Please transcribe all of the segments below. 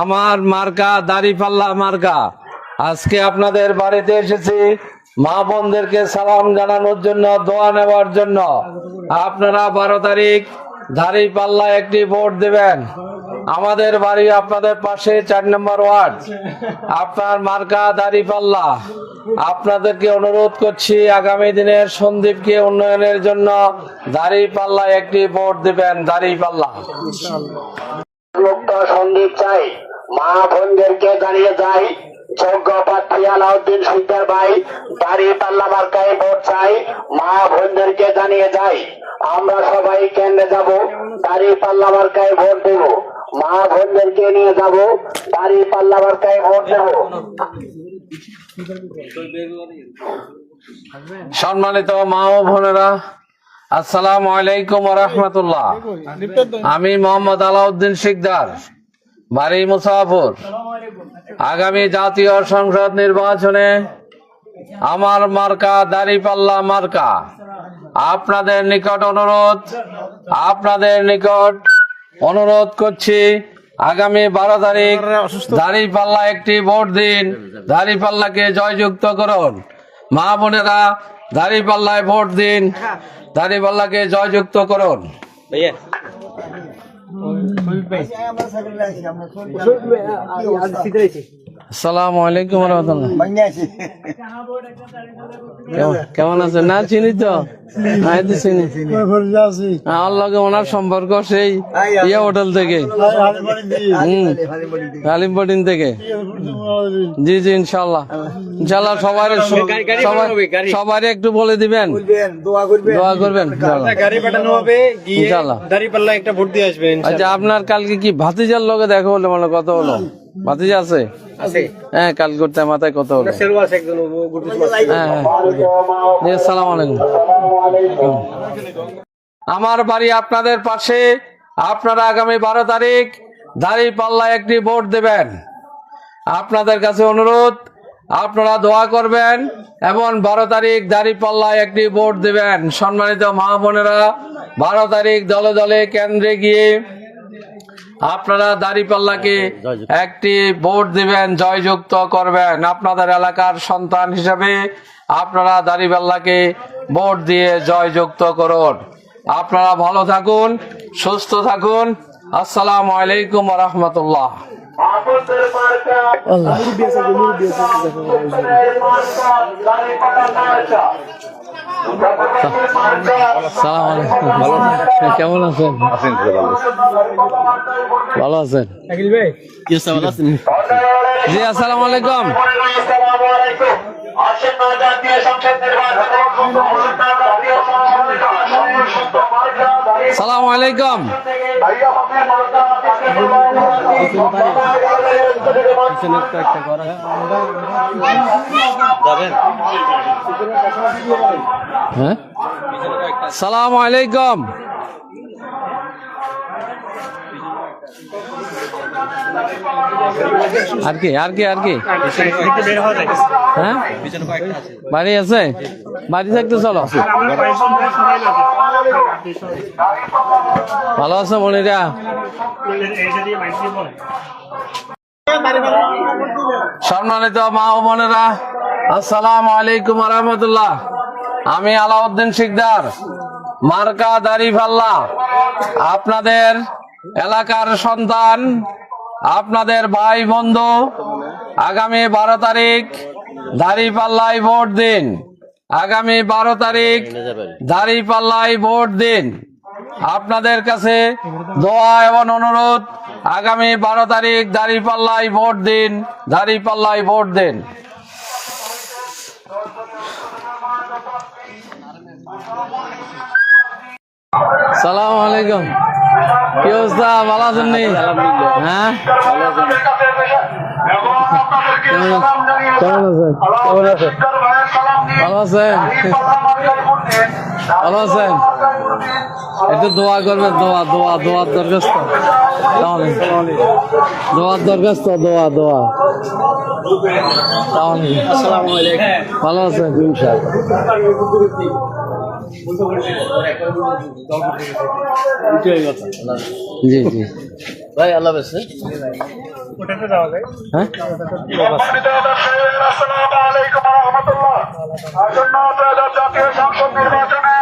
আমার মার্কা, দাড়িপাল্লা মার্কা। আজকে আপনাদের বাড়িতে এসেছি। মা বোনদেরকে সালাম জানানোর জন্য, দোয়া নেওয়ার জন্য। আপনারা বারো তারিখ দাড়িপাল্লা একটি ভোট দেবেন। আমাদের বাড়ি আপনাদের পাশে, চার নম্বর ওয়ার্ড। আপনার মার্কা, দাড়িপাল্লা। আপনাদেরকে অনুরোধ করছি, আগামী দিনের সন্দীপকে উন্নয়নের জন্য দাড়িপাল্লা একটি ভোট দেবেন, দাড়িপাল্লা। সন্দীপ চাই। মা যাই আলাউদ্দিন ভাই দাঁড়িয়ে পাল্লা মার্কায় ভোট চাই, মা জানিয়ে যাই। আমরা সবাই কেন্দ্রে যাব দাঁড়িয়ে পাল্লা মার্কায় ভোট দেব। মা বোনদেরকে নিয়ে যাব দাঁড়িয়ে পাল্লা মার্কায় ভোট দেব। সম্মানিত মা ও বোনেরা আসসালামু আলাইকুম রহমতুল্লাহ। আমি মোহাম্মদ আলাউদ্দিন শিকদার, বাড়ি মুসাফর। আগামী জাতীয় সংসদ নির্বাচনে আমার মার্কা দাড়িপাল্লা মার্কা। আপনাদের নিকট অনুরোধ, আপনাদের নিকট অনুরোধ করছি, আগামী বারো তারিখ দাড়িপাল্লা একটি ভোট দিন, দাড়িপাল্লাকে জয়যুক্ত করুন। মা বোনেরা, দাড়িপাল্লায় ভোট দিন। দাড়িপাল্লাকে জয়যুক্ত করুন। আসসালামু আলাইকুম রহমতুল্লাহ। কেমন- কেমন আছেন? না চিনি তো? চিনি? আমার লগে ওনার সম্পর্ক সেই ইয়ে হোটেল থেকে। হুম কালিমপটিন থেকে। জি জি ইনশাল্লাহ ইনশাল্লাহ সবার সবার সবারই একটু বলে দিবেন। দোয়া করবেন। ইনশাল্লাহ। আচ্ছা আপনার কালকে কি ভাতিজার লগে দেখা হলো মানে কথা হলো? ভাতিজা আছে? হ্যাঁ কাল করতে মাথায় গুরুত্ব হ্যাঁ হ্যাঁ। আলাইকুম। আমার বাড়ি আপনাদের পাশে। আপনারা আগামী বারো তারিখ দাড়ি পাল্লায় একটি ভোট দেবেন। আপনাদের কাছে অনুরোধ আপনারা দোয়া করবেন এবং বারো তারিখ দাড়ি পাল্লায় একটি ভোট দেবেন। সম্মানিত মা বোনেরা বারো তারিখ দলে দলে কেন্দ্রে গিয়ে আপনারা দাঁড়িপাল্লাকে একটি ভোট দিবেন জয়যুক্ত করবেন। আপনাদের এলাকার সন্তান হিসাবে আপনারা দাঁড়িপাল্লাকে ভোট দিয়ে জয়যুক্ত করুন। আপনারা ভালো থাকুন সুস্থ থাকুন। আসসালামু আলাইকুম রহমতুল্লাহ। আপনাদের সালাম আলাইকুম। ভালো কেমন আছেন ভালো আছেন জি আসসালামু আলাইকুম আসসালামু আলাইকুম হ্যাঁ? সালাম আলাইকুম। আর কি আর কি আর কি? হ্যাঁ? বাড়ি আছে? বাড়ি থাকতে চলো। ভালো আছে মনিরা? সম্মানিত মা ও বোনেরা, আসসালামু আলাইকুম রহমতুল্লাহ। আমি আলাউদ্দিন শিকদার, মার্কা দাড়ি ফাল্লা আপনাদের এলাকার সন্তান, আপনাদের ভাই, বন্ধু, আগামী বারো তারিখ দাড়ি পাল্লায় ভোট দিন। আগামী বারো তারিখ দাড়ি পাল্লায় ভোট দিন। আপনাদের কাছে দোয়া এবং অনুরোধ, আগামী বারো তারিখ দাড়ি পাল্লায় ভোট দিন দাড়ি পাল্লায় ভোট দিন। সালাম আলাইকুম। কি অবস্থা? ভালো আছেন হ্যাঁ? ভালো আছেন। ভালো আছেন? একটু দোয়া করবেন দোয়া দোয়া দোয়ার দরখাস্ত। তাহলে দোয়ার দরখাস্ত দোয়া দোয়া। তাহলে আসসালামু আলাইকুম ভালো আছেন? জি জি। ভাই আল্লাহ বেসে হ্যাঁ সম্মানিত দর্শক, আসসালামু আলাইকুম ওয়া রাহমাতুল্লাহ। আসন্ন ত্রয়োদশ জাতীয় সংসদ নির্বাচনে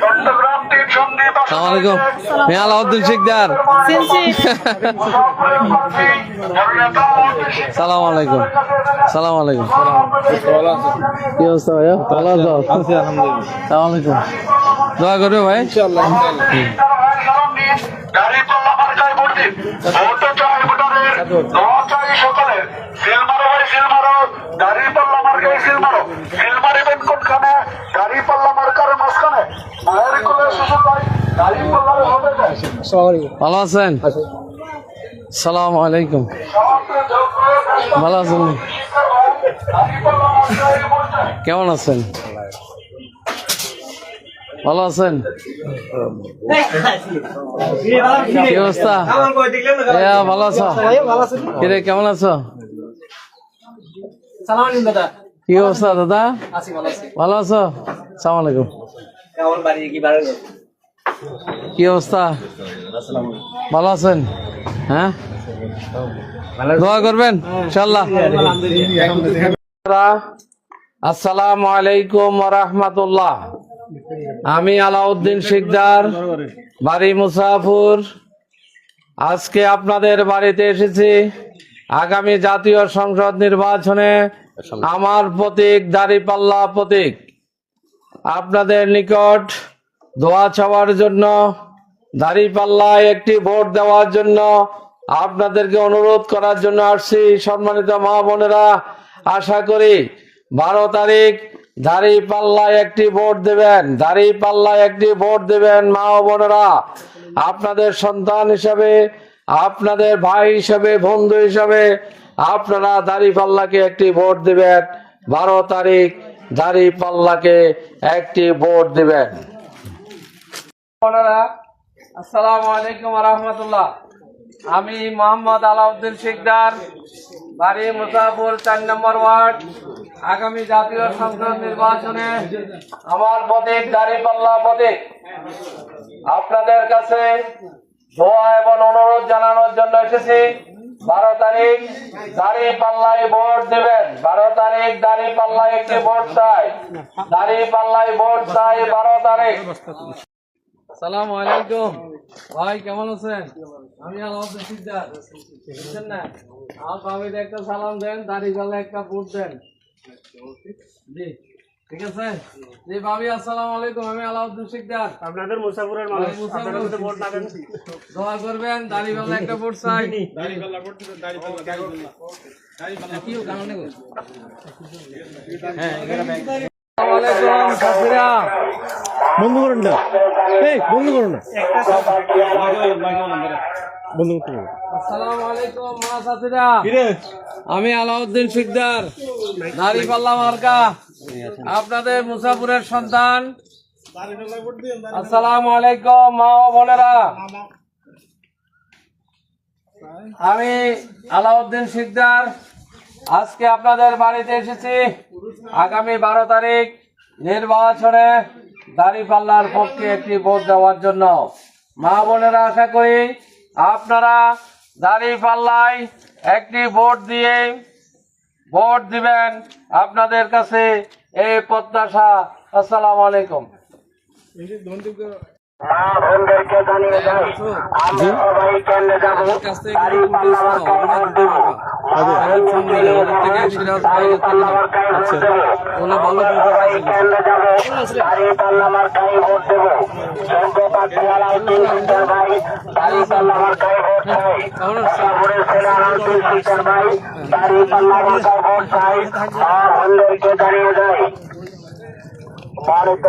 চট্টগ্রাম তিন সন্দীপ আসন সালাম আলাউদ্দিন শিকদার। সালাম আলাইকুম সালাম আলাইকুম কি অবস্থা ভাইয়া? ভালো আছো? সালাম আলাইকুম দোয়া করবে ভাই। ইনশাআল্লাহ গাড়ি পাল্লা মার্কায় ভোট দিন। ভোটে চাই ভোটারের, দোয়া চাই সকলের। সিল মারো ভাই, সিল মারো। গাড়ি পাল্লা মার্কায় সিল মারো। সিল মারিবেন কোনখানে? গাড়ি পাল্লা মার্কার মাঝখানে। মায়ের কোলে শিশু ভাই, গাড়ি পাল্লার হবে না। আসসালামু আলাইকুম ভালো আছেন সালাম আলাইকুম ভালো আছেন। কেমন আছেন ভালো আছেন? কি অবস্থা? ভালো আছো? কিরে কেমন আছো? কি অবস্থা দাদা? ভালো আছো। সালাম আলাইকুম। কি কি অবস্থা? ভালো আছেন? হ্যাঁ? দোয়া করবেন ইনশাল্লাহ আসসালামু আলাইকুম রহমতুল্লাহ। আমি আলাউদ্দিন শিকদার, বাড়ি মুসাফুর। আজকে আপনাদের বাড়িতে এসেছি। আগামী জাতীয় সংসদ নির্বাচনে আমার প্রতীক, দাঁড়িপাল্লা প্রতীক। আপনাদের নিকট দোয়া চাওয়ার জন্য, দাঁড়িপাল্লায় একটি ভোট দেওয়ার জন্য আপনাদেরকে অনুরোধ করার জন্য আসছি। সম্মানিত মা বোনেরা, আশা করি বারো তারিখ দাঁড়িপাল্লায় একটি ভোট দেবেন দাঁড়িপাল্লায় একটি ভোট দেবেন, মা ও বোনেরা। আপনাদের সন্তান হিসাবে, আপনাদের ভাই হিসাবে, বন্ধু হিসাবে আপনারা দাঁড়িপাল্লাকে একটি ভোট দেবেন। বারো তারিখ দাঁড়িপাল্লাকে একটি ভোট দেবেন। আসসালামু আলাইকুম রহমতুল্লাহ। আমি মোহাম্মদ আলাউদ্দিন শিকদার বাড়ি মুসাফুর চার নম্বর ওয়ার্ড। আগামী জাতীয় সংসদ নির্বাচনে আমার প্রতীক দাঁড়িপাল্লা প্রতীক আপনাদের কাছে দোয়া এবং অনুরোধ জানানোর জন্য এসেছি। বারো তারিখ দাড়ি পাল্লায় ভোট দেবেন। বারো তারিখ দাড়ি পাল্লায় একটি ভোট চাই। দাড়ি পাল্লায় ভোট চাই বারো তারিখ। সালাম আলাইকুম। ভাই কেমন আছেন? আমি বুঝছেন না? একটা সালাম দেন দাড়ি পাল্লা একটা ভোট দেন। জি ঠিক আছে? জি ভাবি আসসালামু আলাইকুম। আমি আলাউদ্দিন সিকদার আপনাদের মুসাফিরের ভোট দোয়া করবেন একটা ভোট চাই। কি কারণে গো? আসসালামু আলাইকুম সাথীরা বন্ধ করুন না। এই বন্ধ করুন না। বন্ধ করতে আমি আলাউদ্দিন শিকদার দাড়িপাল্লা মার্কা। আপনাদের মুসাফুরের সন্তান। আসসালামু আলাইকুম মা ও বোনেরা। আমি আলাউদ্দিন শিকদার। আজকে আপনাদের বাড়িতে এসেছি। আগামী বারো তারিখ নির্বাচনে দাড়িপাল্লার পক্ষে একটি ভোট দেওয়ার জন্য। মা বোনেরা আশা করি আপনারা দাড়িপাল্লায় একটি ভোট দিয়ে ভোট দিবেন আপনাদের কাছে এই প্রত্যাশা। আসসালামু আলাইকুম। মা বোনদেরকে জানিয়ে যাই আমরা সবাই কেন্দ্রে যাব। গাড়ি পাল্লা মার্কায় ভোট দেবো মা বোনদেরকে নিয়ে যাই গাড়ি